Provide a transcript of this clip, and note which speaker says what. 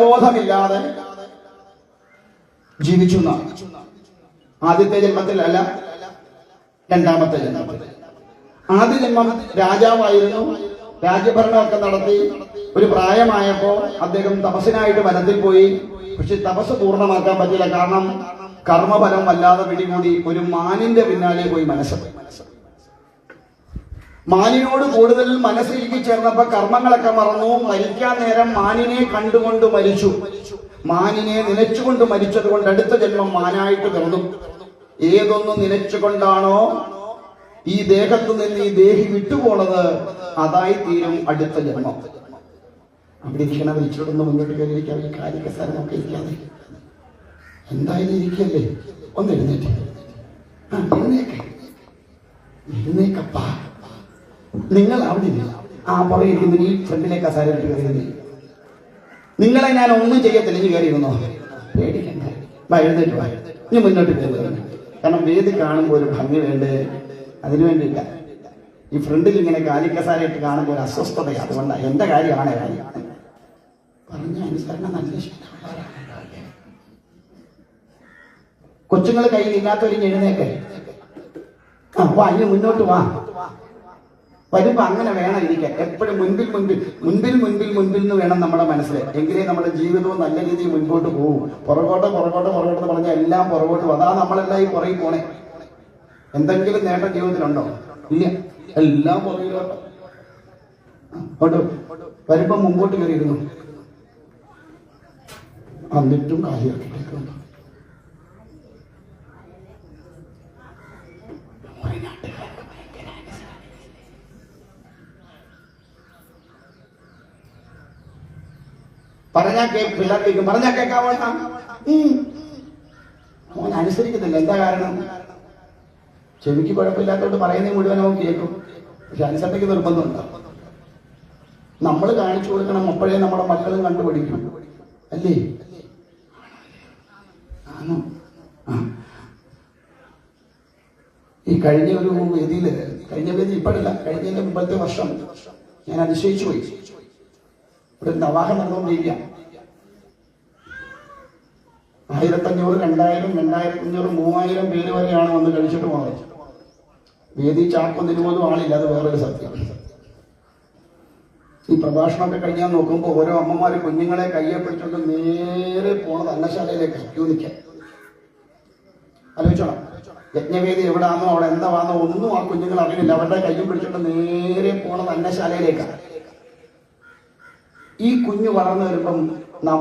Speaker 1: ബോധമില്ലാതെ ജീവിച്ചു ആദ്യത്തെ ആദ്യത്തെ ജന്മത്തിലല്ല രണ്ടാമത്തെ ജന്മത്തിൽ. ആദ്യ ജന്മം രാജാവായിരുന്നു. രാജ്യഭരണമൊക്കെ നടത്തി ഒരു പ്രായമായപ്പോ അദ്ദേഹം തപസ്സിനായിട്ട് വനത്തിൽ പോയി. പക്ഷെ തപസ് പൂർണമാക്കാൻ പറ്റില്ല. കാരണം കർമ്മഫലം വല്ലാതെ പിടികൂടി ഒരു മാനിന്റെ പിന്നാലെ പോയി മനസ്സ്. മാനിനോട് കൂടുതൽ മനസ്സിലേക്ക് ചേർന്നപ്പോ കർമ്മങ്ങളൊക്കെ മറന്നു. മരിക്കാൻ നേരം മാനിനെ കണ്ടുകൊണ്ട് മരിച്ചു. മാനിനെ നിലച്ചുകൊണ്ട് മരിച്ചത് കൊണ്ട് അടുത്ത ജന്മം മാനായിട്ട് പിറന്നു. ഏതൊന്ന് നിലച്ചുകൊണ്ടാണോ ഈ ദേഹത്തു നിന്ന് ഈ ദേഹി വിട്ടുപോണത് അതായി തീരും അടുത്ത ജന്മം. അവിടെ ഇരിക്കണ വിളിച്ചോടൊന്ന് മുന്നോട്ട് കയറിയിരിക്കാൻ ഈ കാലിക സ്ഥലമൊക്കെ ഇരിക്കാതെ. എന്തായാലും ഇരിക്കല്ലേ? ഒന്ന് എഴുന്നേറ്റ് ആ എഴുന്നേക്കെ എഴുന്നേക്കപ്പാ നിങ്ങൾ അവിടെ ഇല്ല ആ പുറകെ ഈ ഫ്രണ്ടിലേക്ക് ആ സാരി കയറിയത് നിങ്ങളെ ഞാൻ ഒന്നും ചെയ്യത്തില്ല ഇനി കയറിയിരുന്നോ? പേടിക്കണ്ട. വാ എഴുന്നേറ്റ് വാ. ഇനി മുന്നോട്ട് കയറി കാരണം വേദി കാണുമ്പോൾ ഒരു ഭംഗി വേണ്ടേ? അതിനു വേണ്ടിയില്ല ഈ ഫ്രണ്ടിൽ ഇങ്ങനെ കാലിക്കസാര ഇട്ട് കാണുമ്പോൾ ഒരു അസ്വസ്ഥത അതുകൊണ്ടാണ് എന്റെ കാര്യമാണ് കാര്യം. പറഞ്ഞ അനുസരണം നല്ല? കൊച്ചുങ്ങൾ കയ്യിൽ ഇല്ലാത്തവരും എഴുന്നേക്കെ. വാ ഇനി മുന്നോട്ട് വാ. വരുമ്പോ അങ്ങനെ വേണം ഇരിക്കാൻ. എപ്പോഴും മുൻപിൽ മുൻപിൽ മുൻപിൽ മുൻപിൽ മുൻപിൽ നിന്ന് വേണം നമ്മുടെ മനസ്സിൽ എങ്കിലേ നമ്മുടെ ജീവിതവും നല്ല രീതിയിൽ മുൻപോട്ട് പോകും പുറകോട്ട് പുറകോട്ട് പുറകോട്ട് എന്ന് എല്ലാം പുറകോട്ട്. അതാ നമ്മളെല്ലാം ഈ പുറകിൽ പോണേ. എന്തെങ്കിലും നേട്ടം ജീവിതത്തിലുണ്ടോ? ഇല്ല. എല്ലാം പുറകിലോട്ടോ വരുമ്പോ മുമ്പോട്ട് കയറിയിരുന്നു. എന്നിട്ടും കാര്യമാക്കിട്ടേക്ക് വന്നു ഒരു നാട്ടുകാർക്ക് ഭയങ്കര അനുസരണ. പറഞ്ഞാ പിള്ളേർ കേൾക്കും പറഞ്ഞാ കേൾക്കാവോ അവൻ അനുസരിക്കുന്നില്ല. എന്താ കാരണം? ചെവിക്ക് കുഴപ്പമില്ലാത്തോണ്ട് പറയുന്നത് മുഴുവൻ അവൻ കേൾക്കും. പക്ഷെ അനുസരണയ്ക്ക് നിർബന്ധമുണ്ട്. നമ്മൾ കാണിച്ചു കൊടുക്കണം അപ്പോഴേ നമ്മുടെ മക്കളും കണ്ടുപിടിക്കും. അല്ലേ? ആണോ? ഈ കഴിഞ്ഞ ഒരു വേദിയിൽ കഴിഞ്ഞ വേദി ഇപ്പോഴല്ല കഴിഞ്ഞതിന്റെ മുമ്പത്തെ വർഷം ഞാൻ അതിശയിച്ചു പോയി. ഒരു നവാഹം നടന്നുകൊണ്ടിരിക്കുക. ആയിരത്തഞ്ഞൂറ് രണ്ടായിരം രണ്ടായിരത്തി അഞ്ഞൂറ് മൂവായിരം പേര് വരെയാണ് വന്ന് കഴിച്ചിട്ട് പോകുന്നത് വേദി ചാക്കൊന്നിന് പോലും ആളില്ല അത് വേറൊരു സത്യം. ഈ പ്രഭാഷണമൊക്കെ കഴിഞ്ഞാൽ നോക്കുമ്പോൾ ഓരോ അമ്മമാര് കുഞ്ഞുങ്ങളെ കയ്യെ പിടിച്ചോണ്ട് നേരെ പോണത് അന്നശാലയിലേക്ക് ക്യൂ നിൽക്കാൻ. ആലോചിച്ചോണം. യജ്ഞവേദി എവിടാന്നോ അവിടെ എന്താണെന്നോ ഒന്നും ആ കുഞ്ഞുങ്ങൾ അറിയില്ല അവരുടെ കയ്യും പിടിച്ചോണ്ട് നേരെ പോണത് അന്നശാലയിലേക്കാണ്. ഈ കുഞ്ഞു വളർന്നു വരുമ്പം നവ